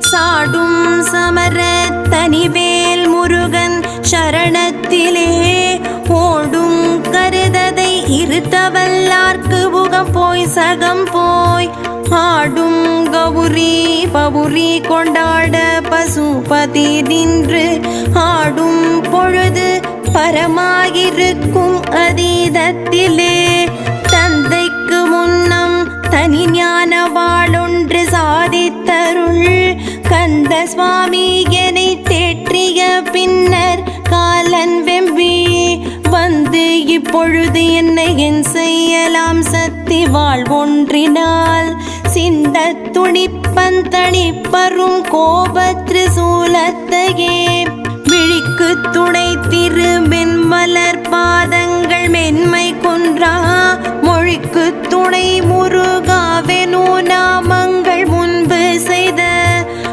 சாடும் சமர தனிவேல் முருகன் சரணத்திலே. ஓடும் கருததை இருத்தவல்லார்க்கு புகம் போய் சகம் போய். ஆடும் கௌரி பவுரி கொண்டாட பசுபதி நின்று. ஆடும் பொழுது பரமாயிருக்கும் அதீதத்திலே. வந்த சுவாமி என்னை தேற்றிய பின்னர் காலன் வெம்பி வந்து இப்பொழுது என்னை என் செய்யலாம் சக்தி வாழ் ஒன்றினால். சிந்த துணிப்பந்தணிப்பரும் கோபத்ரு சூலத்தையே விழிக்கு துணை திரு